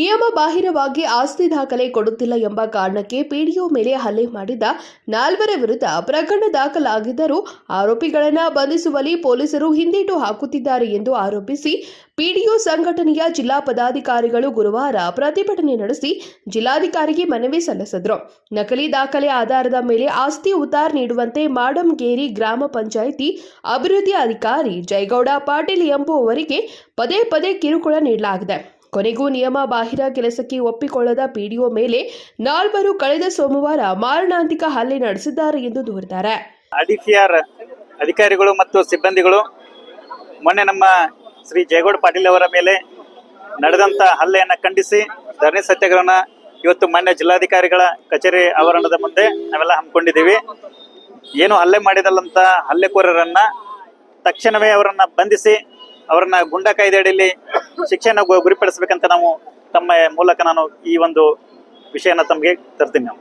ನಿಯಮ ಬಾಹಿರವಾಗಿ ಆಸ್ತಿ ದಾಖಲೆ ಕೊಡುತ್ತಿಲ್ಲ ಎಂಬ ಕಾರಣಕ್ಕೆ ಪಿಡಿಒ ಮೇಲೆ ಹಲ್ಲೆ ಮಾಡಿದ ನಾಲ್ವರ ವಿರುದ್ಧ ಪ್ರಕರಣ ದಾಖಲಾಗಿದ್ದರೂ ಆರೋಪಿಗಳನ್ನು ಬಂಧಿಸುವಲ್ಲಿ ಪೊಲೀಸರು ಹಿಂದೇಟು ಹಾಕುತ್ತಿದ್ದಾರೆ ಎಂದು ಆರೋಪಿಸಿ ಪಿಡಿಒ ಸಂಘಟನೆಯ ಜಿಲ್ಲಾ ಪದಾಧಿಕಾರಿಗಳು ಗುರುವಾರ ಪ್ರತಿಭಟನೆ ನಡೆಸಿ ಜಿಲ್ಲಾಧಿಕಾರಿಗೆ ಮನವಿ ಸಲ್ಲಿಸಿದರು. ನಕಲಿ ದಾಖಲೆ ಆಧಾರದ ಮೇಲೆ ಆಸ್ತಿ ಉತ್ತಾರ ನೀಡುವಂತೆ ಮಾಡಂಗೇರಿ ಗ್ರಾಮ ಪಂಚಾಯಿತಿ ಅಭಿವೃದ್ಧಿ ಅಧಿಕಾರಿ ಜಯಗೌಡ ಪಾಟೀಲ್ ಎಂಬುವವರಿಗೆ ಪದೇ ಪದೇ ಕಿರುಕುಳ ನೀಡಲಾಗಿದೆ. ಕೊನೆಗೂ ನಿಯಮ ಬಾಹಿರ ಕೆಲಸಕ್ಕೆ ಒಪ್ಪಿಕೊಳ್ಳದ ಪಿಡಿಒ ಮೇಲೆ ನಾಲ್ವರು ಕಳೆದ ಸೋಮವಾರ ಮಾರಣಾಂತಿಕ ಹಲ್ಲೆ ನಡೆಸಿದ್ದಾರೆ ಎಂದು ದೂರಿದ್ದಾರೆ. ಅಧಿಕಾರಿಗಳು ಮತ್ತು ಸಿಬ್ಬಂದಿಗಳು ಮೊನ್ನೆ ನಮ್ಮ ಶ್ರೀ ಜಯಗೌಡ ಪಾಟೀಲ್ ಅವರ ಮೇಲೆ ನಡೆದಂತ ಹಲ್ಲೆಯನ್ನ ಖಂಡಿಸಿ ಧರಣಿ ಸತ್ಯಾಗ್ರಹನ ಇವತ್ತು ಮಾನ್ಯ ಜಿಲ್ಲಾಧಿಕಾರಿಗಳ ಕಚೇರಿ ಆವರಣದ ಮುಂದೆ ನಾವೆಲ್ಲ ಹಮ್ಮಿಕೊಂಡಿದ್ದೀವಿ. ಏನು ಹಲ್ಲೆ ಮಾಡಿದಲ್ಲಂತ ಹಲ್ಲೆಕೋರರನ್ನ ತಕ್ಷಣವೇ ಅವರನ್ನ ಬಂಧಿಸಿ ಅವರನ್ನ ಗುಂಡ ಕಾಯ್ದೆ ಅಡಿಯಲ್ಲಿ ಶಿಕ್ಷೆಯನ್ನು ಗುರಿಪಡಿಸಬೇಕಂತ ನಾವು ತಮ್ಮ ಮೂಲಕ ನಾನು ಈ ಒಂದು ವಿಷಯನ ತಮಗೆ ತರ್ತೀನಿ ನಾವು.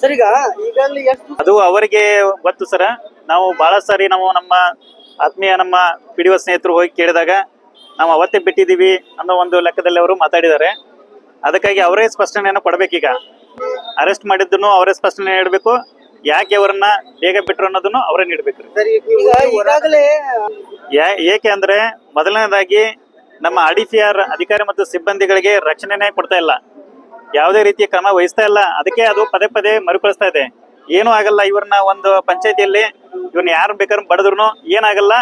ಸರ್ ಈಗ ಈಗಲ್ಲಿ ಎಷ್ಟು ಅದು ಅವರಿಗೆ ಗೊತ್ತು ಸರ. ನಾವು ಬಹಳ ಸಾರಿ ನಾವು ನಮ್ಮ ಆತ್ಮೀಯ ನಮ್ಮ ಪಿ ಡಿ ಸ್ನೇಹಿತರು ಹೋಗಿ ಕೇಳಿದಾಗ ನಾವು ಅವತ್ತೇ ಬಿಟ್ಟಿದ್ದೀವಿ ಅನ್ನೋ ಒಂದು ಲೆಕ್ಕದಲ್ಲಿ ಅವರು ಮಾತಾಡಿದ್ದಾರೆ. ಅದಕ್ಕಾಗಿ ಅವರೇ ಸ್ಪಷ್ಟನೆಯನ್ನು ಕೊಡಬೇಕೀಗ. ಅರೆಸ್ಟ್ ಮಾಡಿದ್ದನ್ನು ಅವರೇ ಸ್ಪಷ್ಟನೆ ನೀಡಬೇಕು. ಯಾಕೆ ಅವರನ್ನ ಬೇಗ ಬಿಟ್ರು ಅನ್ನೋದನ್ನು ಅವರೇ ನೀಡಬೇಕು. ಏಕೆ ಅಂದ್ರೆ ಮೊದಲನೇದಾಗಿ ನಮ್ಮ ಆರ್ ಅಧಿಕಾರಿ ಮತ್ತು ಸಿಬ್ಬಂದಿಗಳಿಗೆ ರಕ್ಷಣೆನೇ ಕೊಡ್ತಾ ಇಲ್ಲ. ಯಾವುದೇ ರೀತಿಯ ಕ್ರಮ ವಹಿಸ್ತಾ ಇಲ್ಲ. ಅದಕ್ಕೆ ಅದು ಪದೇ ಪದೇ ಮರುಕಳಿಸ್ತಾ ಇದೆ. ಏನೂ ಆಗಲ್ಲ. ಇವ್ರನ್ನ ಒಂದು ಪಂಚಾಯತಿಯಲ್ಲಿ ಇವ್ರನ್ನ ಯಾರು ಬೇಕಾದ್ರೂ ಬಡದ್ರು ಏನಾಗಲ್ಲ.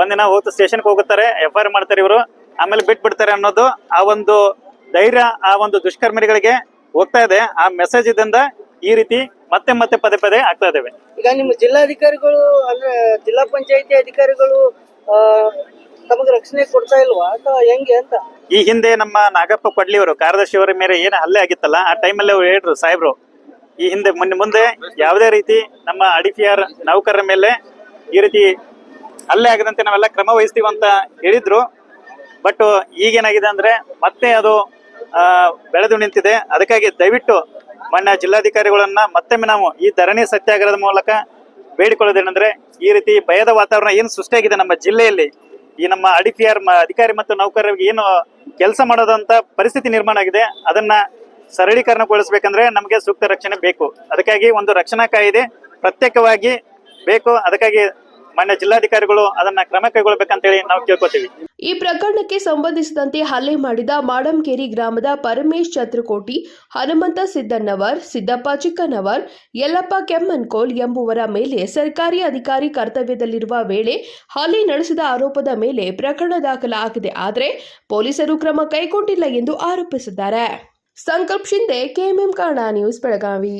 ಒಂದಿನ ಹೋಗ್ತಾ ಸ್ಟೇಷನ್ಗೆ ಹೋಗುತ್ತಾರೆ. ಎಫ್ ಐ ಆರ್ ಮಾಡ್ತಾರೆ ಇವರು. ಆಮೇಲೆ ಬಿಟ್ಬಿಡ್ತಾರೆ ಅನ್ನೋದು ಆ ಒಂದು ಧೈರ್ಯ, ಆ ಒಂದು ದುಷ್ಕರ್ಮಿಗಳಿಗೆ ಹೋಗ್ತಾ ಇದೆ. ಆ ಮೆಸೇಜ್ ಇದ್ದಿಂದ ಈ ರೀತಿ ಮತ್ತೆ ಮತ್ತೆ ಪದೇ ಪದೇ ಆಗ್ತಾ ಇದ್ದೇವೆ. ಈಗ ನಿಮ್ಮ ಜಿಲ್ಲಾಧಿಕಾರಿಗಳು ಅಂದ್ರೆ ಜಿಲ್ಲಾ ಪಂಚಾಯತಿ ಅಧಿಕಾರಿಗಳು ತಮಗೆ ರಕ್ಷಣೆ ಕೊಡ್ತಾ ಇಲ್ವಾ? ಅಥವಾ ಹೆಂಗೆ ಅಂತ? ಈ ಹಿಂದೆ ನಮ್ಮ ನಾಗಪ್ಪ ಕೊಡ್ಲಿಯವರು ಕಾರ್ಯದರ್ಶಿ ಅವರ ಮೇಲೆ ಏನು ಹಲ್ಲೆ ಆಗಿತ್ತಲ್ಲ, ಆ ಟೈಮಲ್ಲಿ ಅವ್ರು ಹೇಳಿದ್ರು, ಸಾಹೇಬ್ರು, ಈ ಹಿಂದೆ ಮೊನ್ನೆ ಮುಂದೆ ಯಾವುದೇ ರೀತಿ ನಮ್ಮ ಅಡಿಪಿಆರ್ ನೌಕರರ ಮೇಲೆ ಈ ರೀತಿ ಹಲ್ಲೆ ಆಗದಂತೆ ನಾವೆಲ್ಲ ಕ್ರಮ ವಹಿಸ್ತೀವಿ ಅಂತ ಹೇಳಿದ್ರು. ಬಟ್ ಈಗೇನಾಗಿದೆ ಅಂದ್ರೆ ಮತ್ತೆ ಅದು ಬೆಳೆದು ನಿಂತಿದೆ. ಅದಕ್ಕಾಗಿ ದಯವಿಟ್ಟು ಮಾನ್ಯ ಜಿಲ್ಲಾಧಿಕಾರಿಗಳನ್ನ ಮತ್ತೊಮ್ಮೆ ನಾವು ಈ ಧರಣಿ ಸತ್ಯಾಗ್ರಹದ ಮೂಲಕ ಬೇಡಿಕೊಳ್ಳೋದೇನೆಂದ್ರೆ ಈ ರೀತಿ ಭಯದ ವಾತಾವರಣ ಏನು ಸೃಷ್ಟಿಯಾಗಿದೆ ನಮ್ಮ ಜಿಲ್ಲೆಯಲ್ಲಿ. ಈ ನಮ್ಮ ಅಡಿಪಿಆರ್ ಅಧಿಕಾರಿ ಮತ್ತು ನೌಕರರಿಗೆ ಏನು ಕೆಲಸ ಮಾಡೋದಂತ ಪರಿಸ್ಥಿತಿ ನಿರ್ಮಾಣ ಆಗಿದೆ. ಅದನ್ನ ಸರಳೀಕರಣಗೊಳಿಸಬೇಕಂದ್ರೆ ನಮಗೆ ಸೂಕ್ತ ರಕ್ಷಣೆ ಬೇಕು. ಅದಕ್ಕಾಗಿ ಒಂದು ರಕ್ಷಣಾ ಕಾಯಿದೆ ಪ್ರತ್ಯೇಕವಾಗಿ ಬೇಕು. ಅದಕ್ಕಾಗಿ ಮಾನ್ಯ ಜಿಲ್ಲಾಧಿಕಾರಿಗಳು ಅದನ್ನ ಕ್ರಮ ಕೈಗೊಳ್ಬೇಕಂತೇಳಿ ನಾವು ಕೇಳ್ಕೊತೀವಿ. ಈ ಪ್ರಕರಣಕ್ಕೆ ಸಂಬಂಧಿಸಿದಂತೆ ಹಲ್ಲೆ ಮಾಡಿದ ಮಾಡಂಕೇರಿ ಗ್ರಾಮದ ಪರಮೇಶ್ ಚತ್ರಕೋಟಿ ಹನುಮಂತ ಸಿದ್ದಣ್ಣವರ್, ಸಿದ್ದಪ್ಪ ಚಿಕ್ಕನವರ್ ಯಲ್ಲಪ್ಪ ಕೆಮ್ಮನ್ಕೋಲ್ ಎಂಬುವರ ಮೇಲೆ ಸರ್ಕಾರಿ ಅಧಿಕಾರಿ ಕರ್ತವ್ಯದಲ್ಲಿರುವ ವೇಳೆ ಹಲ್ಲೆ ನಡೆಸಿದ ಆರೋಪದ ಮೇಲೆ ಪ್ರಕರಣ ದಾಖಲಾಗಿದೆ. ಆದರೆ ಪೊಲೀಸರು ಕ್ರಮ ಕೈಗೊಂಡಿಲ್ಲ ಎಂದು ಆರೋಪಿಸಿದ್ದಾರೆ. Sankalp Shinde KMM Kannada news, Belagavi.